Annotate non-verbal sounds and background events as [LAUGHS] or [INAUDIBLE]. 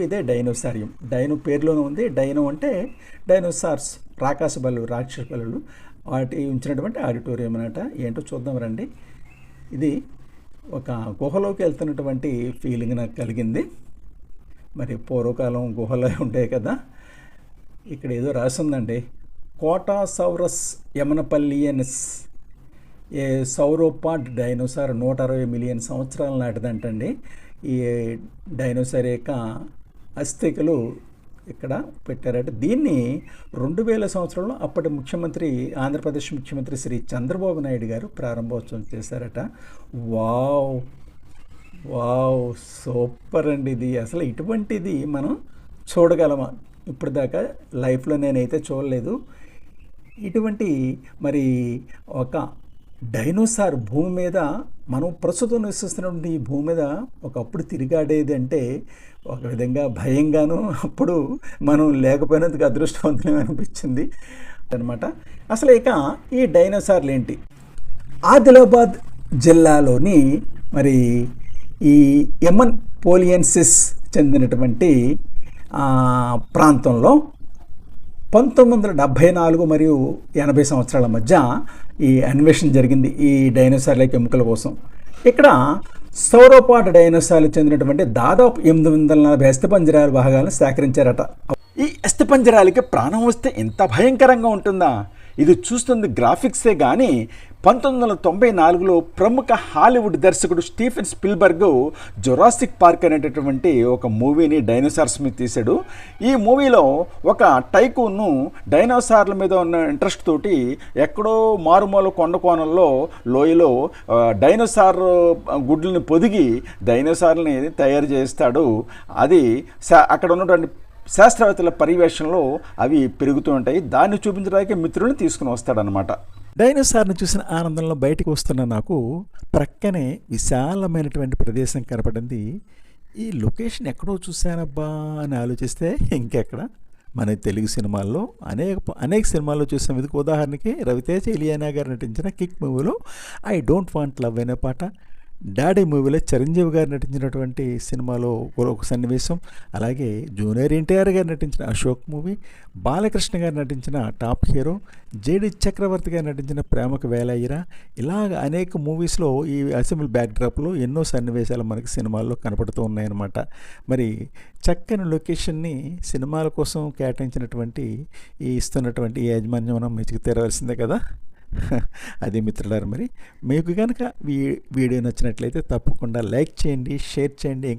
ఇదే డైనోసారియం. డైనో పేరులోనే ఉంది. డైనో అంటే డైనోసార్స్ రాకాస బలు రాక్షస బలు వాటి ఉంచినటువంటి ఆడిటోరియం అనమాట ఏంటో చూద్దాం రండి. ఇది ఒక గుహలోకి వెళ్తున్నటువంటి ఫీలింగ్ నాకు కలిగింది. మరి పూర్వకాలం గుహలో ఉంటాయి కదా. ఇక్కడ ఏదో రాసిందండి. కోటాసౌరస్ యమనపల్లియనస్ ఏ సౌరోపాడ్ డైనోసార్ నూట అరవై మిలియన్ సంవత్సరాల నాటిదంటండి. ఈ డైనోసార్ యొక్క అస్థికలు ఇక్కడ పెట్టారట. దీన్ని రెండు వేల సంవత్సరంలో అప్పటి ముఖ్యమంత్రి ఆంధ్రప్రదేశ్ ముఖ్యమంత్రి శ్రీ చంద్రబాబు నాయుడు గారు ప్రారంభోత్సవం చేశారట. వావ్! వావ్! సూపర్ అండి ఇది. అసలు ఇటువంటిది మనం చూడగలమా? ఇప్పుడు దాకా లైఫ్లో నేనైతే చూడలేదు. ఇటువంటి మరి ఒక డైనోసార్ భూమి మీద మనం ప్రస్తుతం నివసిస్తున్నటువంటి ఈ భూమి మీద ఒకప్పుడు తిరిగాడేది అంటే ఒక విధంగా భయంగాను అప్పుడు మనం లేకపోయినందుకు అదృష్టవంతులు అనిపించింది అనమాట అసలు ఇక ఈ డైనోసార్లు ఏంటి? ఆదిలాబాద్ జిల్లాలోని మరి ఈ ఎమన్ పోలియన్సిస్ చెందినటువంటి ప్రాంతంలో పంతొమ్మిది వందల డెబ్భై నాలుగు మరియు ఎనభై సంవత్సరాల మధ్య ఈ అన్వేషణ జరిగింది ఈ డైనోసార్ల ఎముకల కోసం. ఇక్కడ సౌరపాట డైనోసార్లు చెందినటువంటి దాదాపు ఎనిమిది వందల నలభై అస్థిపంజరాల భాగాలను సేకరించారట. ఈ అస్థిపంజరాలకి ప్రాణం వస్తే ఎంత భయంకరంగా ఉంటుందా? ఇది చూస్తుంది గ్రాఫిక్సే కానీ పంతొమ్మిది వందల తొంభై నాలుగులో ప్రముఖ హాలీవుడ్ దర్శకుడు స్టీఫెన్ స్పిల్బర్గ్ జొరాసిక్ పార్క్ అనేటటువంటి ఒక మూవీని డైనోసార్స్ మీద తీశాడు. ఈ మూవీలో ఒక టైకూన్ను డైనోసార్ల మీద ఉన్న ఇంట్రెస్ట్ తోటి ఎక్కడో మారుమూల కొండ కోణంలో లోయలో డైనోసార్ గుడ్లని పొదిగి డైనోసార్ని తయారు చేస్తాడు. అది అక్కడ ఉన్నటువంటి శాస్త్రవేత్తల పర్యవేక్షణలో అవి పెరుగుతూ ఉంటాయి. దాన్ని చూపించడానికి మిత్రులను తీసుకుని వస్తాడనమాట డైనోసార్ని చూసిన ఆనందంలో బయటకు వస్తున్న నాకు ప్రక్కనే విశాలమైనటువంటి ప్రదేశం కనపడింది. ఈ లొకేషన్ ఎక్కడో చూశానబ్బా అని ఆలోచిస్తే ఇంకెక్కడ? మన తెలుగు సినిమాల్లో అనేక అనేక సినిమాల్లో చూసాం ఇది ఉదాహరణకి రవితేజ ఇలియానా గారు నటించిన కిక్ మూవీలో ఐ డోంట్ వాంట్ లవ్ అనే పాట. డాడీ మూవీలో చిరంజీవి గారు నటించినటువంటి సినిమాలో ఒక- సన్నివేశం అలాగే జూనియర్ ఎన్టీఆర్ గారు నటించిన అశోక్ మూవీ బాలకృష్ణ గారు నటించిన టాప్ హీరో జేడి చక్రవర్తి గారు నటించిన ప్రేమకు వేలయ్యరా ఇలాగ అనేక మూవీస్లో ఈ అసెంబ్లీ బ్యాక్డ్రాప్లో ఎన్నో సన్నివేశాలు మనకి సినిమాల్లో కనపడుతూ ఉన్నాయన్నమాట. మరి చక్కని లొకేషన్ని సినిమాల కోసం కేటాయించినటువంటి ఈ ఇస్తున్నటువంటి యాజమాన్యం మనం మెచ్చుకు తెరవలసిందే కదా? [LAUGHS] అది మిత్రులారు మరి. మీకు కనుక వీ వీడియో నచ్చినట్లయితే తప్పకుండా లైక్ చేయండి షేర్ చేయండి.